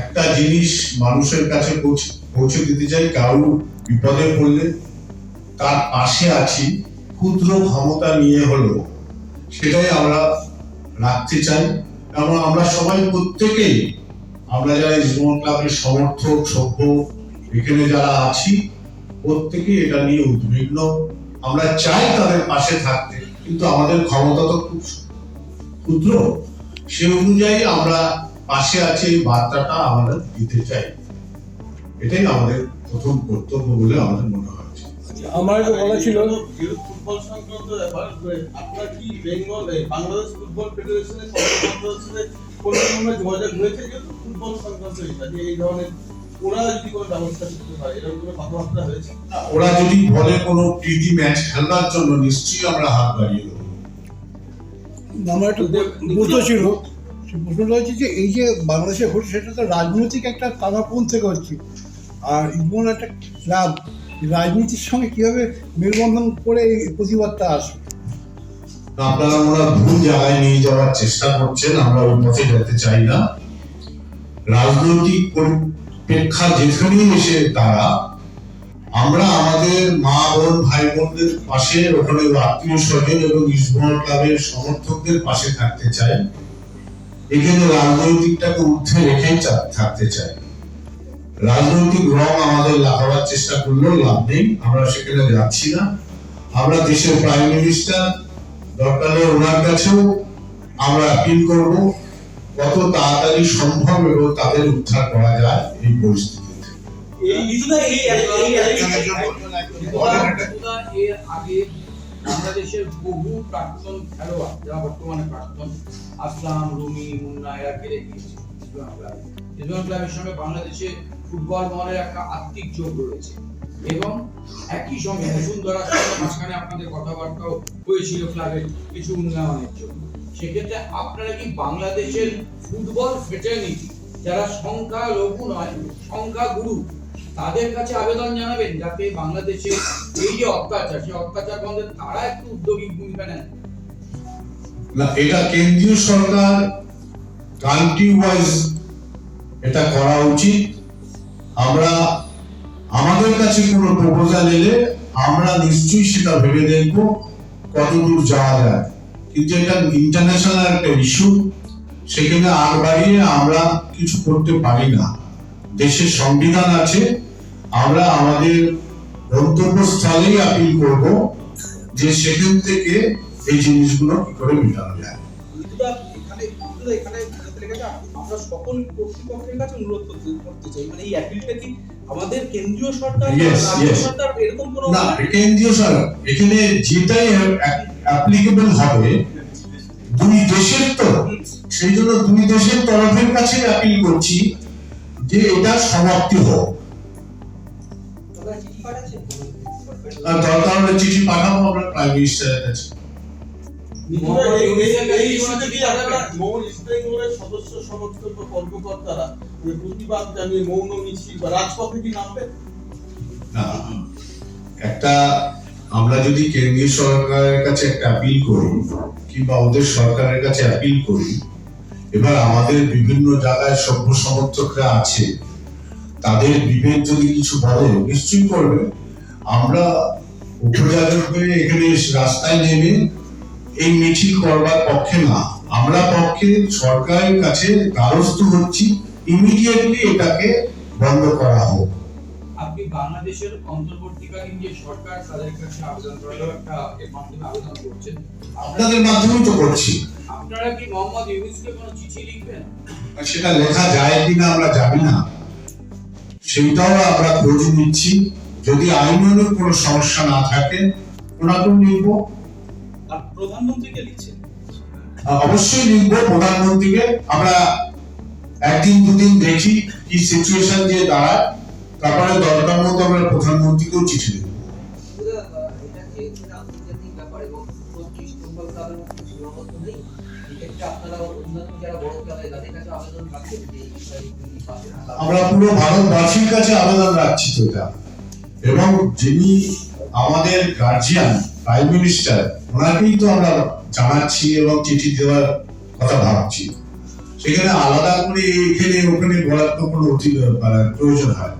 একটা জিনিস মানুষের কাছে পৌঁছে দিতে চাই কারও বিপদে পড়লে তার পাশে আছি, ক্ষুদ্র ক্ষমতা নিয়ে হলো সেটাই আমরা রাখতে চাই। এবং আমরা সবাই প্রত্যেকেই, আমরা যারা জীবন ক্লাবের সমর্থক, সভ্য, এখানে যারা আছি, প্রত্যেকেই এটা নিয়ে উদ্বিগ্ন। আমরা চাই তাদের পাশে থাকতে, কিন্তু আমাদের ক্ষমতা তো খুব ক্ষুদ্র। সে অনুযায়ী আমরা পাশে আছে এই বার্তাটা আমরা দিতে চাই। এটাই আমাদের প্রথম কর্তব্য বলে আমাদের মনে হয়েছে আমার একটা বলা ছিল যেহেতু ফুটবল সংক্রান্ত ব্যাপার আপনার কি বেঙ্গল বাংলাদেশ ফুটবল ফেডারেশনের সদস্যদের সাথে কোনো রকমের যোগাযোগ হয়েছে যেহেতু ফুটবল সংক্রান্ত এটা এই ধরনের ওরা যদি কোনো ব্যবস্থা করতে পারে এরকম কোনো কথাবার্তা হয়েছে? ওরা যদি বলে কোনো প্রীতি ম্যাচ খেলার জন্য নিশ্চয়ই আমরা হাত বাড়িয়ে দেবো। আমার একটা ছিল। প্রশ্নটা হচ্ছে যে এই যে বাংলাদেশে হচ্ছে সেটা তো রাজনৈতিক একটা কাদাপন থেকে হচ্ছে। আর ইমন একটা ক্লাব, রাজনীতির সঙ্গে কীভাবে মেলবন্ধন করে এই প্রতিবাদটা আসে আপনারা ওরা ভুল জায়গায় নিয়ে যাওয়ার চেষ্টা করছেন, আমরা ওই পথে যেতে চাই না। রাজনৈতিক পরিপ্রেক্ষা যেখানেই এসে তারা, আমরা আমাদের মা বোন, ভাই বোনদের পাশে, ওখানে আত্মীয় স্বজন এবং ইসবহল ক্লাবের সমর্থকদের পাশে থাকতে চাই। এখানে রাজনৈতিকটাকে ঊর্ধ্বে রেখেই চা- থাকতে চাই রাজনৈতিক রং আমাদের লাগাবার চেষ্টা করলেও লাভ নেই আমরা সেখানে যাচ্ছি না আমরা দেশের প্রাইম মিনিস্টার দরকার হলে ওনার কাছেও আমরা আপিল করব কত তাড়াতাড়ি সম্ভব এবং তাদের উদ্ধার করা যায় এই পরিস্থিতি। এই এই এর আগে বাংলাদেশের বহু প্রাক্তন খেলোয়াড়, যারা বর্তমানে প্রাক্তন, আসলাম, রুমি, মুন্না, এরা খেলে গিয়েছে ক্লাবের সঙ্গে বাংলাদেশে ফুটবল মহলের একটা আত্মিক যোগ রয়েছে। এবং একই সঙ্গে বসুন্ধরার সঙ্গে মাঝখানে আপনাদের কথাবার্তাও হয়েছিল ক্লাবের কিছু উন্নয়নের জন্য। সেক্ষেত্রে আপনারা কি বাংলাদেশের ফুটবল ফ্রেটার্নিটি যারা সংখ্যা লঘু নয় সংখ্যা গুরু তাদের কাছে আবেদন জানাবেন যাতে বাংলাদেশে এই যে অত্যাচার, সেই অত্যাচার বন্ধে তারা একটু উদ্যোগী ভূমিকা নেন। না, এটা কেন্দ্রীয় সরকার কান্ট্রি ওয়াইজ এটা করা উচিত। আমরা, আমাদের কাছে কোনো প্রপোজাল এলে আমরা নিশ্চয়ই সেটা ভেবে দেখব কতদূর যাওয়া যায়। কিন্তু এটা ইন্টারন্যাশনাল একটা ইস্যু সেখানে আগ বাড়িয়ে আমরা কিছু করতে পারি না। দেশের সংবিধান আছে আমরা আমাদের গন্তব্যস্থলেই আপিল করব যে সেখান থেকে এই জিনিসগুলো কি করে মেটানো যায়। কিছুটা এখানে কিছুটা এখানে বোঝাতে লেগেছে আমরা সকল কর্তৃপক্ষের কাছে অনুরোধ করতে করতে চাই। মানে এই অ্যাপিলটা কি আমাদের কেন্দ্রীয় সরকার রাজ্য সরকার এরকম কোনো না কেন্দ্রীয় সরকার। এখানে যেটাই অ্যাপ্লিকেবল হবে দুই দেশের তো সেই জন্য দুই দেশের তরফের কাছে আপিল করছি যে এটা সমাপ্তি হোক। দরকার চিঠি পাঠাবো, আমরা প্রাইম মিনিস্টারের কাছে। আমরা যদি কেন্দ্রীয় সরকারের কাছে একটা আপিল করি, কিংবা ওদের সরকারের কাছে আপিল করি, এবার আমাদের বিভিন্ন জায়গায় সভ্য সমর্থকরা আছে, তাদের বিবেক যদি কিছু বলে, নিশ্চয়ই করবে। আমরা উপজাগর হয়ে এখানে রাস্তায় নেমে এই মিছিল করবার পক্ষে না। আমরা পক্ষে সরকারের কাছে দ্বারস্থ হচ্ছি। ইমিডিয়েটলি এটাকে বন্ধ করা হোক। আপনি বাংলাদেশের অন্তর্বর্তীকালীন যে সরকার তাদের কাছে আবেদন একটা মাধ্যমে আবেদন করছেন। আপনাদের মাধ্যমেই তো করছি। আপনারা কি মোহাম্মদ ইউনুসকে কোনো চিঠি লিখবেন? সেটা লেখা যায় কিনা আমরা জানি না। সেইটাও আমরা খোঁজ নিচ্ছি। যদি আইনের কোনো সমস্যা না থাকে ওনাকেও লিখব। আর প্রধানমন্ত্রীকে লিখছেন? অবশ্যই লিখব প্রধানমন্ত্রীকে। আমরা একদিন দুদিন দেখি কি সিচুয়েশন যে দাঁড়ায়। তারপরে দরকার মতো আমরা প্রধানমন্ত্রীকেও চিঠি দেবো। থাকা আমরা পুরো ভারতবাসীর কাছে আবেদন রাখছি তো এটা। এবং যিনি আমাদের গার্জিয়ান প্রাইম মিনিস্টার ওনাকেই তো আমরা জানাচ্ছি এবং চিঠি দেওয়ার কথা ভাবছি সেখানে আলাদা করে এখানে, ওখানে বরাদ্দ কোনো অতি- মানে প্রয়োজন হয়।